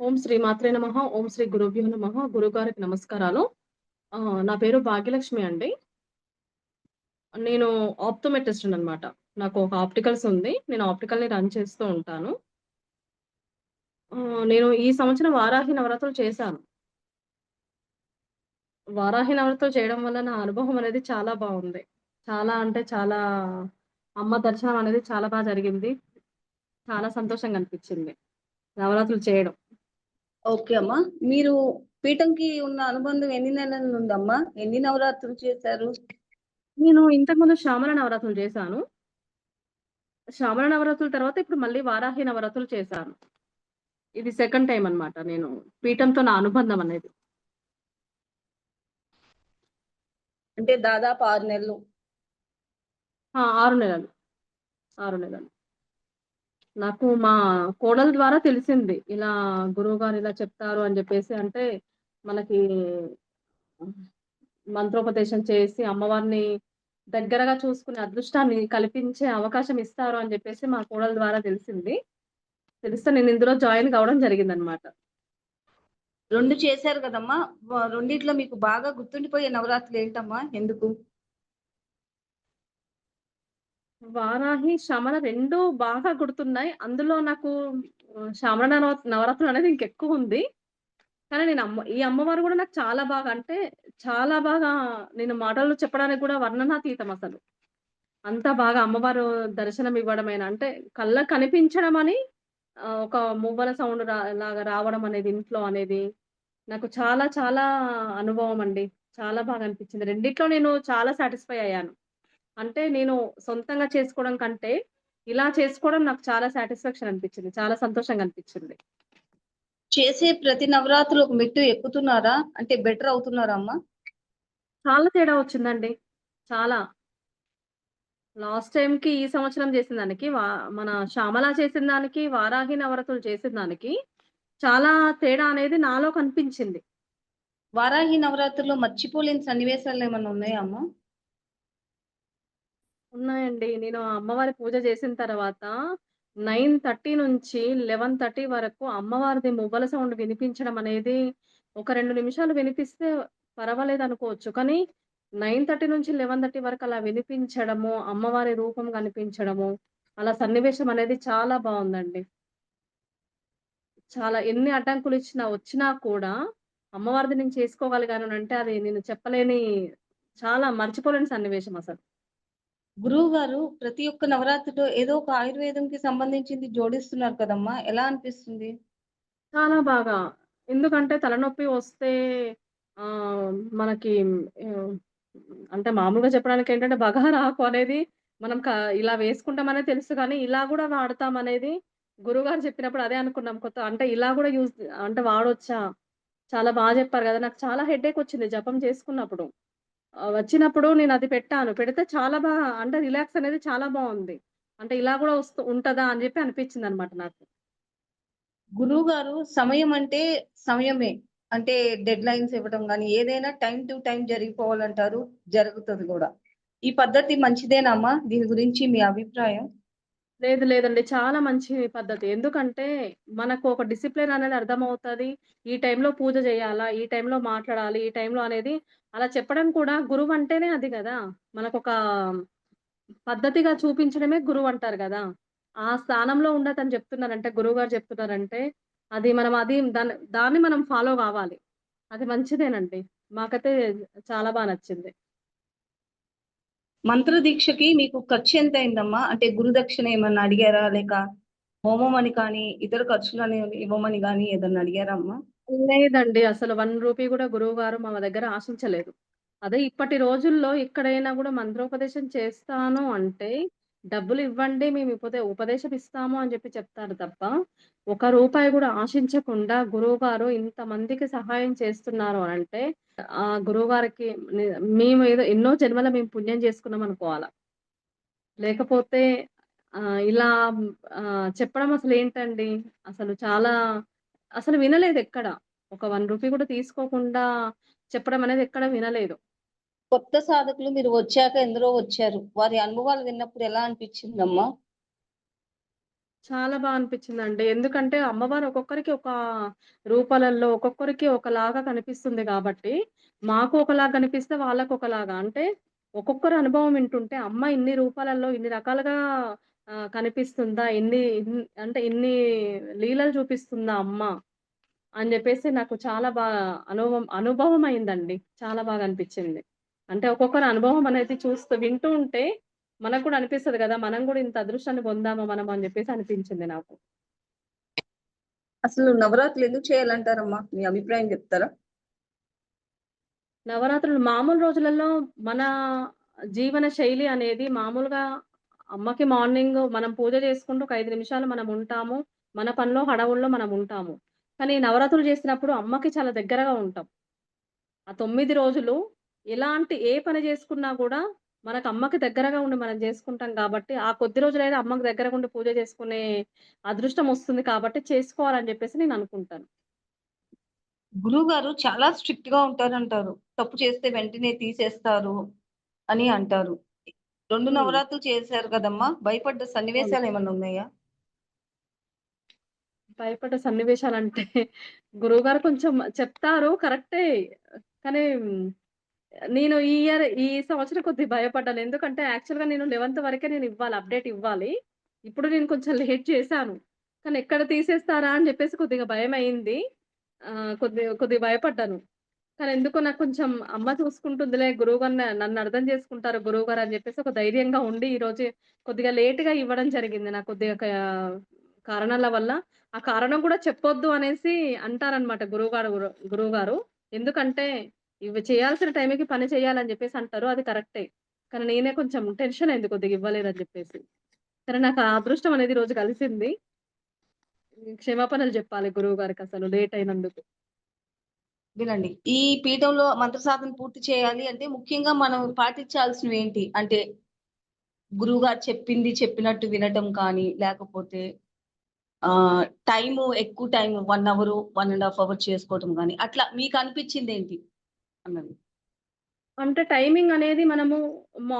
ఓం శ్రీ మాత్రే నమ ఓం శ్రీ గురుభ్యో నమ గురుగారికి నమస్కారాలు. నా పేరు భాగ్యలక్ష్మి అండి. నేను ఆప్టోమెట్రిస్ట్‌ననమాట. నాకు ఒక ఆప్టికల్స్ ఉంది. నేను ఆప్టికల్‌ని రన్ చేస్తూ ఉంటాను. నేను ఈ సంవత్సరం వారాహి నవరాత్రులు చేశాను. వారాహి నవరాత్రులు చేయడం వల్ల నా అనుభవం అనేది చాలా బావుంది. చాలా అంటే చాలా అమ్మ దర్శనం అనేది చాలా బా జరిగింది. చాలా సంతోషంగా అనిపిచ్చింది. నవరాత్రులు చేయడం. ఓకే అమ్మా. మీరు పీఠంకి ఉన్న అనుబంధం ఎన్ని నెలల నుండమ్మా? ఎన్ని నవరాత్రులు చేశారు? నేను ఇంతకుముందు శ్రావణ నవరాత్రులు చేశాను. శ్రావణ నవరాత్రుల తర్వాత ఇప్పుడు మళ్ళీ వారాహి నవరాత్రులు చేశాను. ఇది సెకండ్ టైమ్ అన్నమాట నేను పీఠంతో నా అనుబంధం అనేది. అంటే దాదాపు 6 నెలలు. ఆ! 6 నెలలు. 6 నెలలు. నాకు మా కోడలు ద్వారా తెలిసింది. ఇలా గురువుగారు ఇలా చెప్తారు అని జెప్పేసి అంటే మనకి మంత్రోపదేశం చేసి అమ్మవారిని దగ్గరగా చూసుకునే అదృష్టాన్ని కల్పించే అవకాశం ఇస్తారు అని జెప్పేసి మా కోడలు ద్వారా తెలిసింది. తెలిస్తే నేను ఇందులో జాయిన్ కావడం జరిగిందనమాట. 2 చేశారు కదమ్మా! రెండిట్లో మీకు బాగా గుర్తుండిపోయే నవరాత్రులు ఏంటమ్మా? ఎందుకు? వారాహి, శ్రవణ 2 బాగా గుర్తున్నాయి. అందులో నాకు నవ నవరాత్రులు అనేది ఇంకెక్కువుంది. కానీ నేను అమ్మ ఈ అమ్మవారు కూడా నాకు చాలా బాగా అంటే చాలా బాగా నేను మాటలు చెప్పడానికి కూడా వర్ణనాతీతం అసలు. అంత బాగా అమ్మవారు దర్శనం ఇవ్వడమేనా అంటే కళ్ళ కనిపించడం అని ఒక మువ్వల సౌండ్ రా లాగా రావడం అనేది ఇంట్లో అనేది నాకు చాలా చాలా అనుభవం అండి. చాలా బాగా అనిపించింది. రెండిట్లో నేను చాలా సాటిస్ఫై అయ్యాను. అంటే నేను సొంతంగా చేసుకోవడం కంటే ఇలా చేసుకోవడం నాకు చాలా సాటిస్ఫాక్షన్ అనిపించింది. చాలా సంతోషంగా అనిపించింది. చేసే ప్రతి నవరాత్రులు ఒక మెట్టు ఎక్కుతున్నారా? అంటే బెటర్ అవుతున్నారా అమ్మా? చాలా తేడా వచ్చిందండి. చాలా. లాస్ట్ టైమ్‌కి ఈ సంవత్సరం చేసిన దానికి మన శ్యామల చేసిన దానికి, వారాహి నవరాత్రులు చేసిన దానికి చాలా తేడా అనేది నాలో కనిపించింది. వారాహి నవరాత్రుల్లో మర్చిపోలేని సన్నివేశాలేమన్నా ఉన్నాయా అమ్మా? ఉన్నాయండి. నేను అమ్మవారి పూజ చేసిన తర్వాత 9:30 నుంచి 11:30 వరకు అమ్మవారిది మువ్వల సౌండ్ వినిపించడం అనేది ఒక రెండు నిమిషాలు వినిపిస్తే పర్వాలేదు అనుకోవచ్చు కానీ 9:30 నుంచి 11:30 వరకు అలా వినిపించడము, అమ్మవారి రూపం కనిపించడము, అలా సన్నివేశం అనేది చాలా బాగుందండి చాలా ఎన్ని అడ్డంకులు ఇచ్చినా వచ్చినా కూడా అమ్మవారిది నేను చేసుకోగలిగాననంటే అది నేను చెప్పలేని చాలా మర్చిపోలేని సన్నివేశం అసలు. గురువు గారు ప్రతి ఒక్క నవరాత్రిలో ఏదో ఒక ఆయుర్వేదంకి సంబంధించింది జోడిస్తున్నారు కదమ్మా! ఎలా అనిపిస్తుంది? చాలా బాగా. ఎందుకంటే తలనొప్పి వస్తే ఆ మనకి అంటే మామూలుగా చెప్పడానికేంటంటే బగారా ఆకు అనేది మనం క ఇలా వేసుకుంటామనే తెలుసు కానీ ఇలా కూడా వాడతాం అనేది గురుగారు చెప్పినప్పుడు అదే అనుకున్నాం. కొత్త అంటే ఇలా కూడా యూజ్ అంటే వాడొచ్చా? చాలా బాగా చెప్పారు కదా నాకు చాలా హెడేక్ వచ్చింది జపం చేసుకున్నప్పుడు. వచ్చినప్పుడు నేను అది పెట్టాను. పెడితే చాలా బాగా అంటే రిలాక్స్ అనేది చాలా బాగుంది అంటే ఇలా కూడా వస్తూ ఉంటదా అని చెప్పి అనిపించింది అనమాట నాకు. గురువు గారు సమయం అంటే సమయమే. అంటే డెడ్ లైన్స్ ఇవ్వడం కానీ ఏదైనా టైం టు టైం జరిగిపోవాలంటారు. జరుగుతుంది కూడా ఈ పద్ధతి మంచిదేనమ్మా దీని గురించి మీ అభిప్రాయం? లేదు లేదండి. చాలా మంచి పద్ధతి. ఎందుకంటే మనకు ఒక డిసిప్లిన్ అనేది అర్థమవుతుంది ఈ టైంలో పూజ చేయాలా ఈ టైంలో మాట్లాడాలి? ఈ టైంలో అనేది అలా చెప్పడం కూడా గురువు అంటేనే అది గదా! మనకొక పద్ధతిగా చూపించడమే గురువు అంటారు కదా ఆ స్థానంలో ఉండతను చెప్తున్నారంటే గురువు గారు చెప్తున్నారంటే అది మనం అది దాన్ని దాన్ని మనం ఫాలో కావాలి అది మంచిదేనండి. మాకైతే చాలా బాగా నచ్చింది. మంత్ర దీక్షకి మీకు ఖర్చు ఎంత అయిందమ్మా అంటే గురుదక్షిణ ఏమన్నా అడిగారా? లేక హోమం అని కానీ, ఇతర ఖర్చులని ఇవ్వమని గాని ఏదన్నా అడిగారా అమ్మా? లేదండి. అసలు వన్ రూపీ కూడా గురువుగారు మా దగ్గర ఆశించలేదు. అదే ఇప్పటి రోజుల్లో ఎక్కడైనా కూడా మంత్రోపదేశం చేస్తాను అంటే, డబ్బులు ఇవ్వండి మేము ఇపోతే ఉపదేశం ఇస్తాము అని చెప్పి చెప్తారు తప్ప, ఒక రూపాయి కూడా ఆశించకుండా గురువుగారు ఇంతమందికి సహాయం చేస్తున్నారు అని అంటే ఆ గురువుగారికి గారికి మేము ఏదో ఎన్నో జన్మల మేము పుణ్యం చేసుకున్నాం అనుకోవాల. లేకపోతే ఇలా చెప్పడం చెప్పడం అసలేంటండి? అసలు చాలా అసలు వినలేదు ఎక్కడ ఒక వన్ రూపీ కూడా తీసుకోకుండా చెప్పడం అనేది ఎక్కడ వినలేదు. కొత్త సాధకులు మీరు వచ్చాక ఎందరో వచ్చారు. వారి అనుభవాలు విన్నప్పుడు ఎలా అనిపించిందమ్మా? చాలా బాగా అనిపించింది అండి ఎందుకంటే అమ్మవారు ఒక్కొక్కరికి ఒక రూపాలలో, ఒక్కొక్కరికి ఒకలాగా కనిపిస్తుంది కాబట్టి మాకు ఒకలాగా కనిపిస్తే వాళ్ళకొకలాగా. అంటే ఒక్కొక్కరు అనుభవం వింటుంటే అమ్మ ఇన్ని రూపాలలో, ఇన్ని రకాలుగా కనిపిస్తుందా? ఇన్ని అంటే ఇన్ని లీలలు చూపిస్తుందా అమ్మ? అని చెప్పేసి నాకు చాలా బాగా అనుభవం అనుభవం అయిందండి. చాలా బాగా అనిపించింది అంటే ఒక్కొక్కరి అనుభవం అనేది చూస్తూ వింటూ ఉంటే మనకు కూడా అనిపిస్తది గదా! మనం గూడా ఇంత అదృష్టాన్ని పొందామా మనం అని జెప్పేసి అనిపించింది నాకు. అసలు నవరాత్రులు ఎందుకు చేయాలంటారమ్మా? మీ అభిప్రాయం చెప్తారా? నవరాత్రులు మామూలు రోజులలో మన జీవన శైలి అనేది మామూలుగా అమ్మకి మార్నింగ్ మనం పూజ చేసుకుంటూ ఒక 5 నిమిషాలు మనం ఉంటాము. మన పనిలో హడావుడిలో మనం ఉంటాము. కానీ నవరాత్రులు చేసినప్పుడు అమ్మకి చాలా దగ్గరగా ఉంటాం. ఆ 9 రోజులు ఎలాంటి ఏ పని చేసుకున్నా గూడా మనకు అమ్మకి దగ్గరగా ఉండి మనం జేసుకుంటాం కాబట్టి, ఆ కొద్ది రోజులైనా అమ్మకి దగ్గరగా ఉండి పూజ చేసుకునే అదృష్టం వస్తుంది కాబట్టి చేసుకోవాలని జెప్పేసి నేను అనుకుంటాను. గురువుగారు చాలా స్ట్రిక్ట్‌గా ఉంటారంటారు. తప్పు చేస్తే వెంటనే తీసేస్తారు అని అంటారు. 2 హ్మ్. నవరాత్రులు చేశారు కదమ్మా! భయపడ్డ అవును. సన్నివేశాలేమన్నా ఉన్నాయా? భయపడ్డ సన్నివేశాలంటే గురువుగారు కొంచెం చెప్తారు కరెక్టే. కానీ నేను ఈ ఇయర్ ఈ సంవత్సరం కొద్దిగా భయపడ్డాను. ఎందుకంటే యాక్చువల్‌గా నేను 11థ్ వరకే నేను ఇవ్వాలి. అప్డేట్ ఇవ్వాలి. ఇప్పుడు నేను కొంచెం లేట్ చేశాను. కానీ ఎక్కడ తీసేస్తారా అని చెప్పేసి కొద్దిగా భయం అయింది కొద్దిగా కొద్దిగా భయపడ్డాను. కానీ ఎందుకో నాకు కొంచెం అమ్మ చూసుకుంటుందిలే గురువు గారు నన్ను అర్థం చేసుకుంటారు గురువు గారు అని చెప్పేసి ఒక ధైర్యంగా ఉండి ఈరోజు కొద్దిగా లేట్‌గా ఇవ్వడం జరిగింది. నాకు కొద్దిగా కారణాల వల్ల. ఆ కారణం కూడా చెప్పొద్దు అనేసి అంటారనమాట గురువుగారు గురు గురువుగారు. ఎందుకంటే ఇవి చేయాల్సిన టైంకి పని చేయాలని చెప్పేసి అంటారు. అది కరెక్టే. కానీ నేనే కొంచెం టెన్షన్ అయింది కొద్దిగా ఇవ్వలేదని చెప్పేసి కానీ నాకు ఆ అదృష్టం అనేది రోజు కలిసింది. క్షమాపణలు చెప్పాలి గురువు గారికి అసలు లేట్ అయినందుకు. వినండి. ఈ పీఠంలో మంత్ర సాధన పూర్తి చేయాలి అంటే ముఖ్యంగా మనం పాటించాల్సినవి ఏంటి అంటే గురువుగారు చెప్పింది చెప్పినట్టు వినటం కానీ, లేకపోతే ఆ టైము ఎక్కువ time one hour one and half hour చేసుకోవటం కానీ అట్లా మీకు అనిపించింది ఏంటి అన్నది? అంటే టైమింగ్ అనేది మనము మా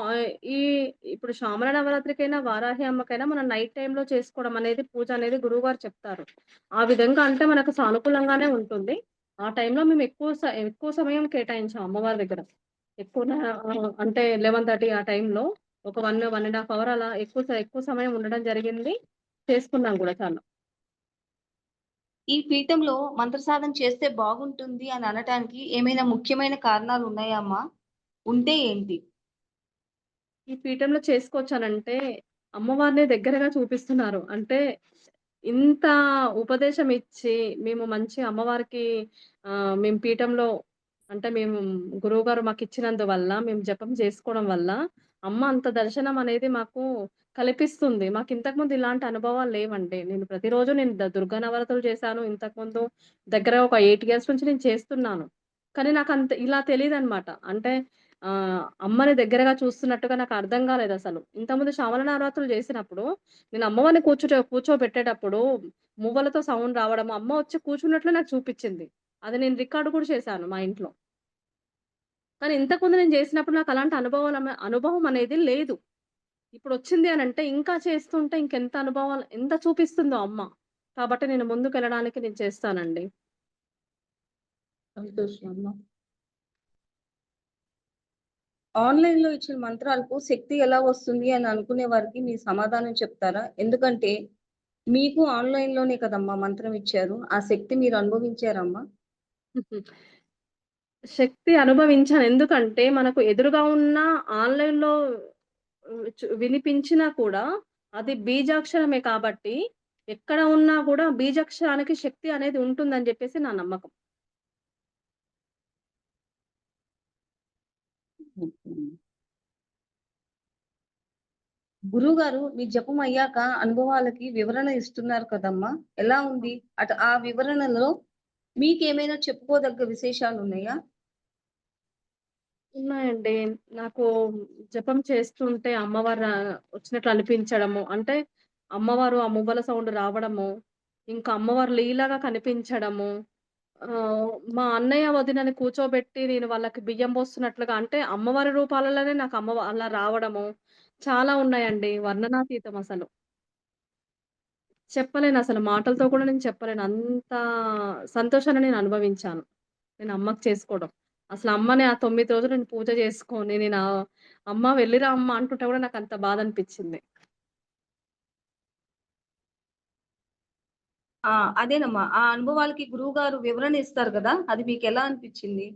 ఈ ఇప్పుడు శామల నవరాత్రికైనా, వారాహి అమ్మకైనా మనం నైట్ టైంలో చేసుకోవడం అనేది పూజ అనేది గురువుగారు చెప్తారు. ఆ విధంగా అంటే మనకు సానుకూలంగానే ఉంటుంది. ఆ టైంలో మేము ఎక్కువ ఎక్కువ సమయం కేటాయించాం అమ్మవారి దగ్గర. ఎక్కువ అంటే లెవెన్ థర్టీ ఆ టైంలో ఒక 1, 1 ½ అవర్ అలా ఎక్కువ ఎక్కువ సమయం ఉండడం జరిగింది. చేసుకున్నాం కూడా చాలా. ఈ పీఠంలో మంత్ర సాధన చేస్తే బాగుంటుంది అని అనటానికి ఏమైనా ముఖ్యమైన కారణాలు ఉన్నాయమ్మా ఉంటే ఏంటి? ఈ పీఠంలో చేసుకోవచ్చనంటే, అమ్మవారిని దగ్గరగా చూపిస్తున్నారు. అంటే, ఇంత ఉపదేశం ఇచ్చి, మేము మంచి అమ్మవారికి మేము పీఠంలో అంటే, మేము గురువుగారు మాకిచ్చినందువల్ల, మేము జపం చేసుకోవడం వల్ల, అమ్మ అంత దర్శనం అనేది మాకు కల్పిస్తుంది. మాకు ఇంతకుముందు ఇలాంటి అనుభవాలు లేవండి. నేను ప్రతిరోజు నేను దుర్గ దుర్గా నవరాత్రులు చేశాను. ఇంతకుముందు దగ్గర ఒక ఎయిట్ ఇయర్స్ నుంచి నేను చేస్తున్నాను. కానీ నాకు అంత ఇలా తెలియదు అనమాట అంటే అమ్మని దగ్గరగా చూస్తున్నట్టుగా నాకు అర్థం కాలేదు అసలు ఇంతకుముందు శ్రావణ నవరాత్రులు చేసినప్పుడు నేను అమ్మవారిని కూర్చో కూర్చోబెట్టేటప్పుడు మువ్వలతో సౌండ్ రావడం, అమ్మ వచ్చి కూర్చున్నట్లు నాకు చూపించింది అది నేను రికార్డు కూడా చేశాను మా ఇంట్లో. కానీ ఇంతకుముందు నేను చేసినప్పుడు నాకు అలాంటి అనుభవం అనుభవం అనేది లేదు. ఇప్పుడొచ్చింది అనంటే ఇంకా చేస్తుంటే ఇంకెంత అనుభవాలు ఎంత చూపిస్తుందో అమ్మ. కాబట్టి నేను ముందుకెళ్ళడానికి నేను చేస్తానండి. అమ్మా. ఆన్‌లైన్‌లో ఇచ్చిన మంత్రాలకు శక్తి ఎలా వస్తుంది అని అనుకునే వారికి మీ సమాధానం చెప్తారా? ఎందుకంటే మీకు ఆన్‌లైన్‌లోనే కదమ్మా మంత్రం ఇచ్చారు. ఆ శక్తి మీరు అనుభవించారమ్మా? శక్తి అనుభవించాను. ఎందుకంటే మనకు ఎదురుగా ఉన్న ఆన్‌లైన్‌లో వినిపించినా కూడా అది బీజాక్షరమే కాబట్టి, ఎక్కడ ఉన్నా కూడా బీజాక్షరానికి శక్తి అనేది ఉంటుందని చెప్పేసి నా నమ్మకం. గురువు గారు మీ జపం అయ్యాక అనుభవాలకి వివరణ ఇస్తున్నారు కదమ్మా! ఎలా ఉంది? అటు ఆ వివరణలో మీకేమైనా చెప్పుకోదగ్గ విశేషాలు ఉన్నాయా ఉన్నాయండి. నాకు జపం చేస్తుంటే అమ్మవారు ఆహ్, వచ్చినట్లు అనిపించడము. అంటే అమ్మవారు ఆ మువ్వల సౌండ్ రావడము, ఇంకా అమ్మవారు లీలాగా కనిపించడము. ఆహ్, మా అన్నయ్య, వదినని కూర్చోబెట్టి నేను వాళ్ళకి బియ్యం పోస్తున్నట్లుగా అంటే అమ్మవారి రూపాలలోనే నాకు అమ్మ అలా రావడము చాలా ఉన్నాయండి. వర్ణనాతీతం అసలు. చెప్పలేనసలు. మాటలతో కూడా నేను చెప్పలేను. అంత సంతోషాన్ని నేను అనుభవించాను. నేను అమ్మకి చేసుకోవడం. అసలు అమ్మని ఆ 9 రోజులు నేను పూజ చేసుకొని, నేను అమ్మ వెళ్ళిరా అమ్మ అంటుంటే కూడా నాకంత బాధనిపిచ్చింది. ఆ! అదేనమ్మా. ఆ అనుభవాలకి గురువుగారు వివరణ ఇస్తారు గదా! అది మీకెలా అనిపిచ్చింది?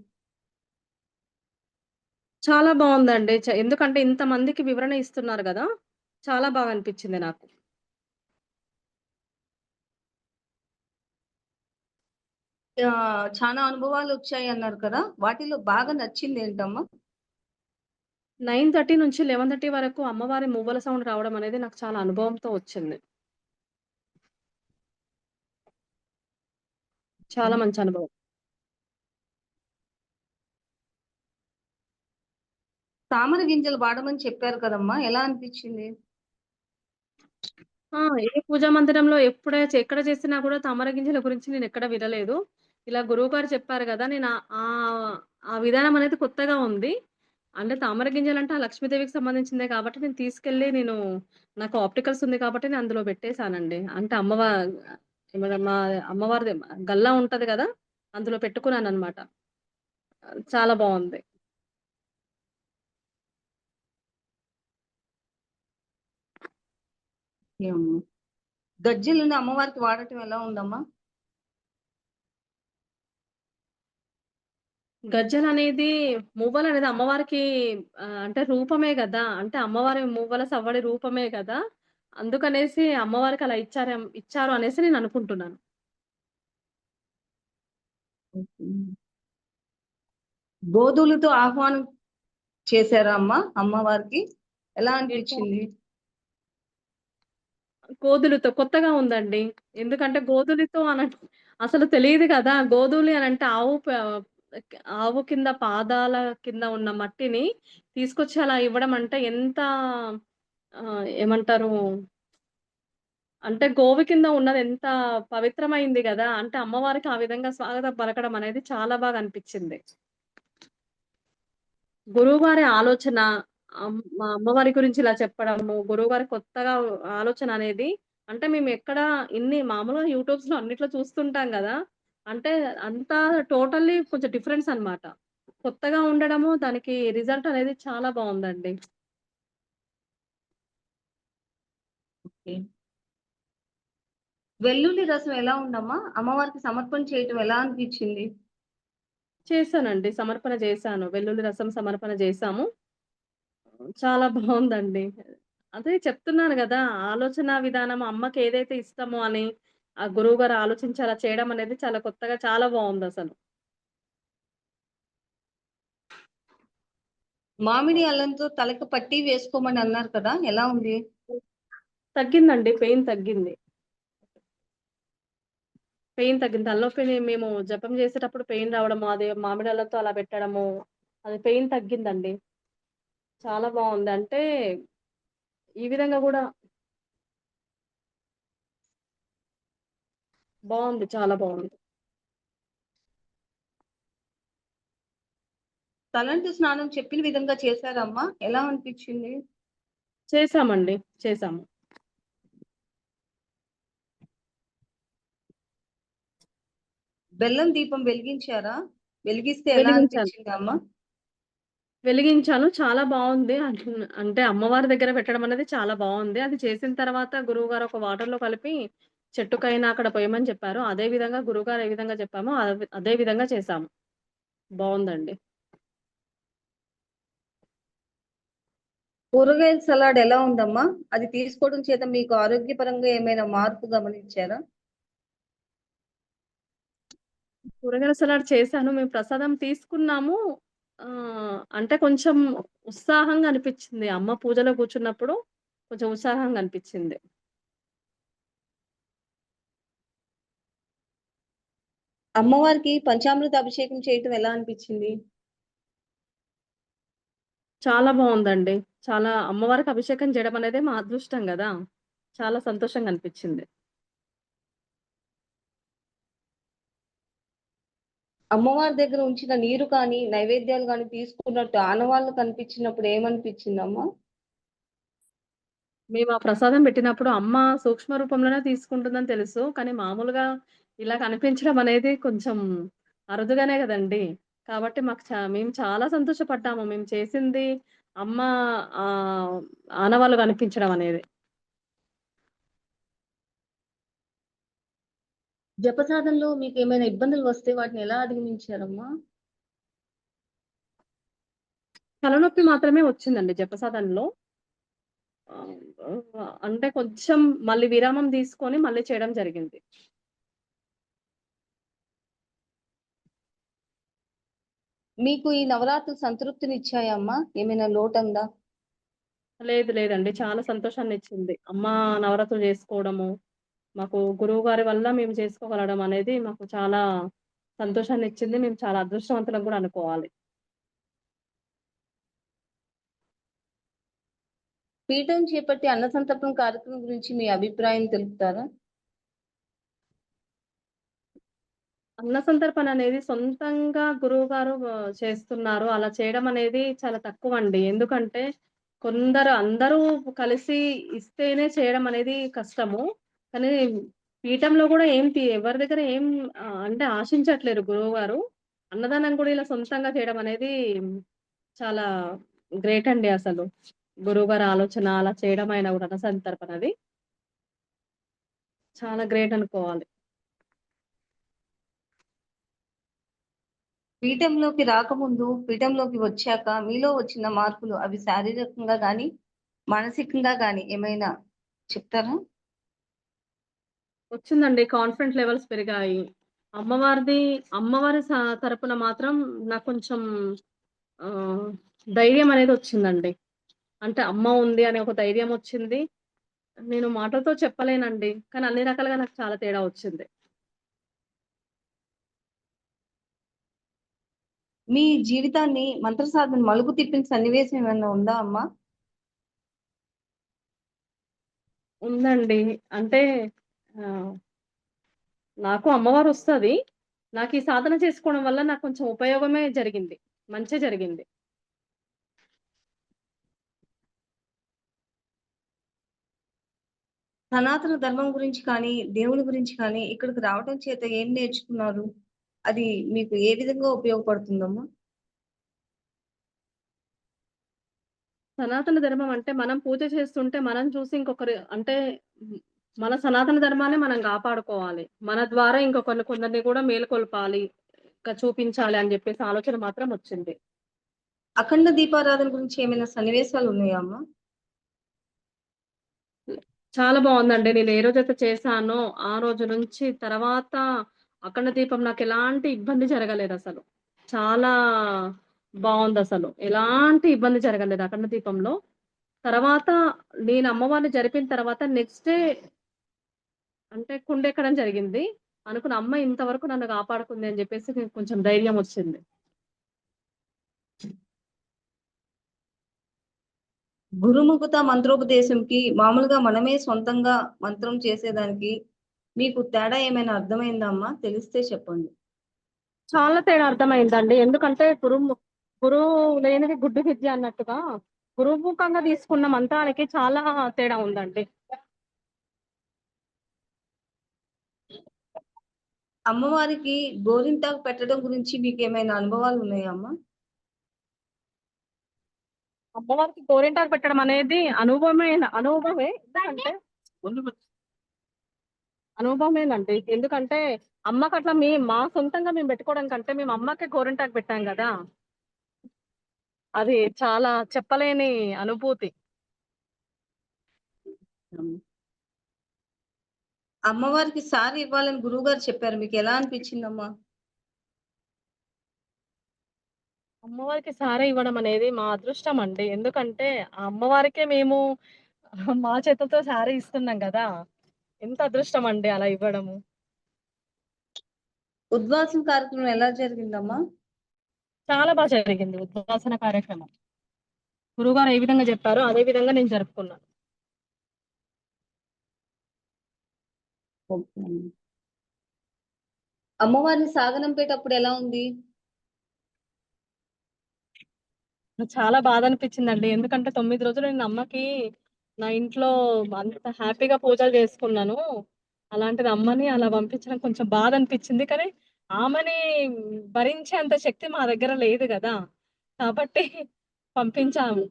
చాలా బావుందండి. చ ఎందుకంటే ఇంతమందికి వివరణ ఇస్తున్నారు గదా! చాలా బాగా అనిపిచ్చింది నాకు. ఆహ్, చానా అనుభవాలొచ్చాయన్నారు కదా! వాటిలో బాగా నచ్చిందేంటమ్మా? 9:30 నుంచి 11:30 వరకు అమ్మవారి మువ్వల సౌండ్ రావడం అనేది నాకు చాలా అనుభవంతో వచ్చింది. చాలా మంచి అనుభవం. తామర గింజలు వాడమని చెప్పారు కదమ్మా! ఎలా అనిపిచ్చింది? ఆ! ఏ పూజా మందిరంలో ఎప్పుడే చే ఎక్కడ చేసినా కూడా తామర గింజల గురించి నేనెక్కడ వినలేదు. ఇలా గురువు గారు చెప్పారు కదా నేను ఆ ఆ విధానం అనేది కొత్తగా ఉంది. అంటే తామర గింజలంటే ఆ లక్ష్మీదేవికి సంబంధించిందే కాబట్టి నేను తీసుకెళ్ళి నేను నాకు ఆప్టికల్స్ ఉంది కాబట్టి నేను అందులో పెట్టేశానండి అంటే అమ్మవారి మా అమ్మవారిది గల్లా ఉంటది కదా అందులో పెట్టుకున్నాను అనమాట చాలా బాగుంది ఏమో. అమ్మవారికి వాడటం ఎలా ఉందమ్మా? గజ్జెలనేది మువ్వలనేది అమ్మవారికి ఆహ్, అంటే రూపమే గదా! అంటే అమ్మవారి మువ్వల సవ్వడి రూపమే గదా! అందుకనేసి అమ్మవారికి అలా ఇచ్చారేం ఇచ్చారు అనేసి నేననుకుంటున్నాను. ఓకే. గోధులతో ఆహ్వానం చేశారా అమ్మా అమ్మవారికి? ఎలా ఎట్లా అనిపిచ్చింది? గోధులతో కొత్తగా ఉందండి. ఎందుకంటే గోధులితో అనంట్ అసలు తెలీదు గదా! గోధూళి అనంటే ఆవు ప ఆవు కింద పాదాల కింద ఉన్న మట్టిని తీసుకొచ్చి అలా ఇవ్వడం అంటే ఎంత ఏమంటారు? అంటే గోవు కింద ఉన్నది ఎంత పవిత్రమైంది కదా అంటే అమ్మవారికి ఆ విధంగా స్వాగతం పలకడం అనేది చాలా బాగా అనిపించింది గురువుగారి ఆలోచన మా అమ్మవారి గురించి ఇలా చెప్పడము, గురువుగారి కొత్తగా ఆలోచన అనేది అంటే మేము ఎక్కడ ఇన్ని మామూలుగా యూట్యూబ్స్‌లో అన్నిట్లో చూస్తుంటాం కదా అంటే అంతా టోటల్లీ కొంచెం డిఫరెన్స్ అన్నమాట. కొత్తగా ఉండడము, దానికి రిజల్ట్ అనేది చాలా బావుందండి. ఓకే. వెల్లుల్లి రసం ఎలా ఉందమ్మా? అమ్మవారికి సమర్పణ చేయటం ఎలా అనిపిచ్చింది? చేశానండి. సమర్పణ చేశాను. వెల్లుల్లి రసం సమర్పణ చేశాము. చాలా బావుందండి. అదే చెప్తున్నాను గదా! ఆలోచన విధానం అమ్మకి ఏదైతే ఇష్టమో అని ఆ గురువుగారు ఆలోచించి అలా చేయడం అనేది చాలా కొత్తగా చాలా బావుందసలు. మామిడి అల్లంతో తలకి పట్టీ వేసుకోమని అన్నారు కదా! ఎలా ఉంది? తగ్గిందండి. పెయిన్ తగ్గింది. పెయిన్ తగ్గింది. తలనొప్పిని మేము జపం చేసేటప్పుడు పెయిన్ రావడము, అది మామిడాళ్ళతో అలా పెట్టడము, అది పెయిన్ తగ్గిందండి. చాలా బావుంది. అంటే ఈ విధంగా గూడా బావుంది. చాలా బావుంది. తలంటు స్నానం చెప్పిన విధంగా చేశారా అమ్మా? ఎలా అనిపిచ్చింది? చేశామండి. చేశాము. బెల్లం దీపం వెలిగించారా? వెలిగిస్తే ఎలా వెలిగించాను. అనిపిచ్చిందమ్మా? వెలిగించాను. చాలా. అన్ అంటే అమ్మవారి దగ్గర పెట్టడం అనేది చాలా బావుంది. అది చేసిన తర్వాత గురువుగారు ఒక వాటర్‌లో కలిపి చెట్టుకైనా అక్కడ పొయమని చెప్పారు. అదే విధంగా గురువుగారు ఏ విధంగా చెప్పామో అదే విధంగా చేశాము. బావుందండి. కూరగాయల సలాడ్ ఎలా ఉందమ్మా? అది తీసుకోవడం చేత మీకు ఆరోగ్యపరంగా ఏమైనా మార్పు గమనించారా? కూరగాయల సలాడ్ చేశాను. మేము ప్రసాదం తీసుకున్నాము. అంటే కొంచెం ఉత్సాహంగా అనిపిచ్చింది. అమ్మ పూజలో కూర్చున్నప్పుడు కొంచెం ఉత్సాహంగా అనిపిచ్చింది. అమ్మవారికి పంచామృత అభిషేకం చేయటం ఎలా అనిపిచ్చింది? చాలా బావుందండి. చాలా అమ్మవారికి అభిషేకం చేయడం అనేదే మా అదృష్టం గదా! చాలా సంతోషంగా అనిపిచ్చింది. అమ్మవారి దగ్గర ఉంచిన నీరు కానీ, నైవేద్యాలు గాని తీసుకున్నట్టు ఆనవాళ్ళు కనిపించినప్పుడు ఏమనిపించిందమ్మా? మేము ఆ ప్రసాదం పెట్టినప్పుడు అమ్మ సూక్ష్మ రూపంలోనే తీసుకుంటుందని తెలుసు. కానీ మామూలుగా ఇలా కనిపించడం అనేది కొంచెం అరుదుగానే గదండీ! కాబట్టి మాకు చా మేము చాలా సంతోషపడ్డాము. మేము చేసింది అమ్మ ఆనవాళ్ళు కనిపించడం అనేది. జపసాధనలో మీకేమైనా ఇబ్బందులు వస్తే వాటిని ఎలా అధిగమించారమ్మా? తలనొప్పి మాత్రమే వచ్చిందండి జపసాధనలో. అంటే కొంచెం మళ్ళీ విరామం తీసుకొని మళ్ళీ చేయడం జరిగింది. మీకు ఈ నవరాత్రులు సంతృప్తినిచ్చాయా అమ్మా? ఏమైనా లోటుందా? లేదు లేదండి. చాలా సంతోషాన్నిచ్చింది. అమ్మ నవరాత్రులు జేసుకోవడము, మాకు గురువుగారి వల్ల మేము చేసుకోగలగడం అనేది మాకు చాలా సంతోషాన్నిచ్చింది. మేము చాలా అదృష్టవంతులం గూడా అనుకోవాలి. పీఠం చేపట్టి అన్న సంతర్పణ కార్యక్రమం గురించి మీ అభిప్రాయం తెలుపుతారా? అన్న సంతర్పణ అనేది సొంతంగా గురువు గారు చేస్తున్నారు. అలా చేయడం అనేది చాలా తక్కువ అండి ఎందుకంటే కొందరు అందరూ కలిసి ఇస్తేనే చేయడం అనేది కష్టము. కానీ పీఠంలో కూడా ఏం ఎవరి దగ్గర ఏం అంటే ఆశించట్లేరు గురువుగారు. అన్నదానం కూడా ఇలా సొంతంగా చేయడం అనేది చాలా గ్రేట్ అండి అసలు. గురువు గారి ఆలోచన అలా చేయడం అయినా కూడా అన్న సంతర్పణది. చాలా గ్రేట్ అనుకోవాలి. పీఠంలోకి రాకముందు, పీఠంలోకి వచ్చాక మీలో వచ్చిన మార్పులు అవి శారీరకంగా గాని, మానసికంగా గాని ఏమైనా చెప్తారా? వచ్చిందండి. కాన్ఫిడెంట్ లెవెల్స్ పెరిగాయి. అమ్మవారిది అమ్మవారి తరపున మాత్రం నాకు కొంచెం ధైర్యం అనేది వచ్చిందండి. అంటే అమ్మ ఉంది అనే ఒక ధైర్యం వచ్చింది. నేను మాటలతో చెప్పలేనండి. కానీ అన్ని రకాలుగా నాకు చాలా తేడా వచ్చింది. మీ జీవితాన్ని మంత్ర సాధన మలుపు తిప్పిన సన్నివేశం ఏమైనా ఉందా అమ్మా? ఉందండి. అంటే నాకు అమ్మవారొస్తది. నాకు ఈ సాధన చేసుకోవడం వల్ల నాకు కొంచెం ఉపయోగమే జరిగింది. మంచే జరిగింది. సనాతన ధర్మం గురించి కానీ, దేవుని గురించి కానీ ఇక్కడికి రావడం చేత ఏం నేర్చుకున్నారు? అది మీకు ఏ విధంగా ఉపయోగపడుతుందమ్మా? సనాతన ధర్మం అంటే మనం పూజ చేస్తుంటే మనం చూసి ఇంకొకరు అంటే మన సనాతన ధర్మాన్ని మనం కాపాడుకోవాలి. మన ద్వారా ఇంకొకరిని కొందరిని కూడా మేలుకొల్పాలి. ఇంకా చూపించాలి అని జెప్పేసి ఆలోచన మాత్రం వచ్చింది. అఖండ దీపారాధన గురించి ఏమైనా సన్నివేశాలు ఉన్నాయా అమ్మా? చాలా బావుందండి. నేను ఏ రోజైతే చేశానో ఆ రోజు నుంచి తర్వాత అఖండ దీపం నాకు ఎలాంటి ఇబ్బంది జరగలేదు అసలు చాలా బాగుంది అసలు ఎలాంటి ఇబ్బంది జరగలేదు అఖండ దీపంలో. తర్వాత నేను అమ్మవారిని జరిపిన తర్వాత నెక్స్ట్ డే అంటే కుండెక్కడం జరిగింది. అనుకున్న అమ్మ ఇంతవరకు నన్ను కాపాడుకుంది అని చెప్పేసి కొంచెం ధైర్యం వచ్చింది. గురుముఖత మంత్రోపదేశంకి మామూలుగా మనమే సొంతంగా మంత్రం చేసేదానికి మీకు తేడా ఏమైనా అర్థమైందా అమ్మా? తెలిస్తే చెప్పండి. చాలా తేడా అర్థమైందండి. ఎందుకంటే గురుము గురువు లేనిది గుడ్డి విద్య అన్నట్టుగా గురుముఖంగా తీసుకున్న మంత్రానికి చాలా తేడా ఉందండి. అమ్మవారికి గోరింటాకు పెట్టడం గురించి మీకేమైనా అనుభవాలు ఉన్నాయా అమ్మా? అమ్మవారికి గోరింటాకు పెట్టడం అనేది అనుభవమే అనుభవమే. ఎందుకంటే అనుభవమేనండి. ఎందుకంటే అమ్మకట్లా మే మా సొంతంగా మేము పెట్టుకోవడం కంటే మేము అమ్మకే గోరింటాకు పెట్టాం గదా! అది చాలా చెప్పలేని అనుభూతి. అమ్మవారికి సారీ ఇవ్వాలని గురువుగారు చెప్పారు. మీకెలా అనిపించిందమ్మా? అమ్మవారికి సారే ఇవ్వడం అనేది మా అదృష్టం అండి. ఎందుకంటే ఆ అమ్మవారికే మేము మా చేతులతో సారీ ఇస్తున్నాం గదా! ఎంత అదృష్టం అండి అలా ఇవ్వడము. ఉద్వాసన కార్యక్రమం ఎలా జరిగిందమ్మా? చాలా బా జరిగింది ఉద్వాసన కార్యక్రమం. గురువుగారు ఏ విధంగా చెప్పారో అదే విధంగా నేను జరుపుకున్నాను. అమ్మవారిని సాగనంపేటప్పుడు ఎలా ఉంది? చాలా బాధ అనిపించిందండి. ఎందుకంటే 9 రోజులు నేను అమ్మకి నా ఇంట్లో అంత హ్యాపీగా పూజలు చేసుకున్నాను. అలాంటిది అమ్మని అలా పంపించడం కొంచెం బాధ అనిపించింది. కానీ ఆమెని భరించేంత శక్తి మా దగ్గర లేదు గదా! కాబట్టి పంపించాము.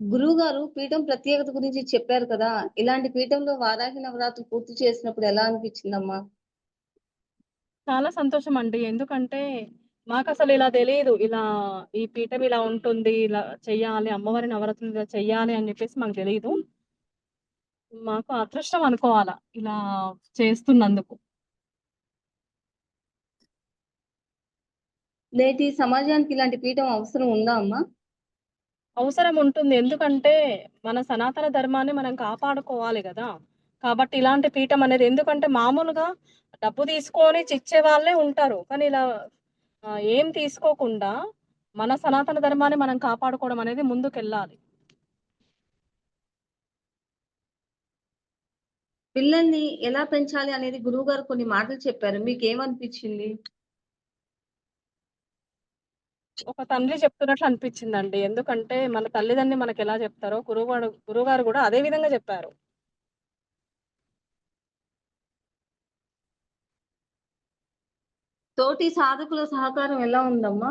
గురువుగారు పీఠం ప్రత్యేకత గురించి చెప్పారు కదా! ఇలాంటి పీఠంలో వారాహి నవరాత్రులు పూర్తి చేసినప్పుడు ఎలా అనిపించిందమ్మా? చాలా సంతోషం అండి. ఎందుకంటే మాకసలు ఇలా తెలీదు. ఇలా ఈ పీఠం ఇలా ఉంటుంది. ఇలా చెయ్యాలి. అమ్మవారి నవరాత్రులు ఇలా చెయ్యాలి అని చెప్పేసి మాకు తెలీదు. మాకు అదృష్టం అనుకోవాలా. ఇలా చేస్తున్నందుకు. నేటి సమాజానికి ఇలాంటి పీఠం అవసరం ఉందా అమ్మా? అవసరం ఉంటుంది. ఎందుకంటే మన సనాతన ధర్మాన్ని మనం కాపాడుకోవాలి గదా! కాబట్టి ఇలాంటి పీఠం అనేది ఎందుకంటే మామూలుగా డబ్బు తీసుకొని చిచ్చే వాళ్ళే ఉంటారు. కానీ ఇలా ఏం తీసుకోకుండా మన సనాతన ధర్మాన్ని మనం కాపాడుకోవడం అనేది ముందుకెళ్ళాలి. పిల్లల్ని ఎలా పెంచాలి అనేది గురువుగారు కొన్ని మాటలు చెప్పారు. మీకేమనిపించింది? ఒక తండ్రి చెప్తున్నట్లు అనిపించిందండి. ఎందుకంటే మన తల్లిదండ్రి మనకెలా చెప్తారో గురువుగాడు గురువుగారు గూడా అదే విధంగా చెప్పారు. తోటి సాధకుల సహకారం ఎలా ఉందమ్మా?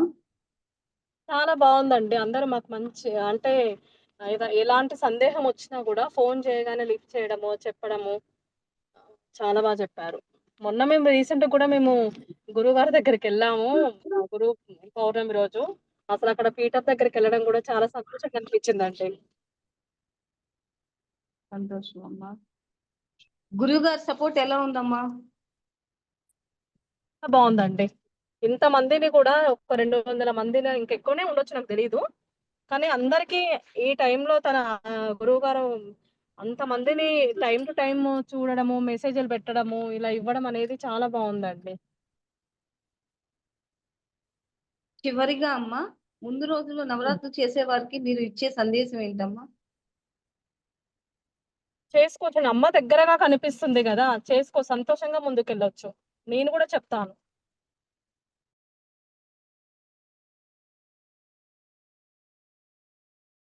చాలా బావుందండి. అందరూ మాకు మంచి అంటే ఎలాంటి సందేహం వచ్చినా గూడా ఫోను చేయగానే లిఫ్ట్ చేయడము, చెప్పడము చాలా బా చెప్పారు. మొన్న మేము రీసెంట్‌గా కూడా మేము గురువుగారి దగ్గరికెళ్ళాము. ఆహ్, గురు పౌర్ణమి రోజు. అసలక్కడ పీఠం దగ్గరికెళ్ళడం గూడా చాలా సంతోషంగా అనిపించిందండి. సంతోషం అమ్మా. గురువుగారి సపోర్ట్ ఎలా ఉందమ్మా? బావుందండి. ఇంతమందిని కూడా ఒక 200 మందిని ఇంకెక్కువనే ఉండొచ్చు నాకు తెలీదు. కానీ అందరికీ ఈ టైంలో తన ఆహ్, గురువుగారు అంతమందిని టైమ్ టు టైమ్ చూడడము, మెసేజ్‌లు పెట్టడము, ఇలా ఇవ్వడం అనేది చాలా బావుందండి. చివరిగా అమ్మా, ముందు రోజుల్లో నవరాత్రులు చేసేవారికి మీరు ఇచ్చే సందేశం ఏంటమ్మా? చేసుకోవచ్చు. అమ్మ దగ్గరగా కనిపిస్తుంది గదా! చేసుకో సంతోషంగా ముందుకెళ్ళొచ్చు. నేను కూడా చెప్తాను.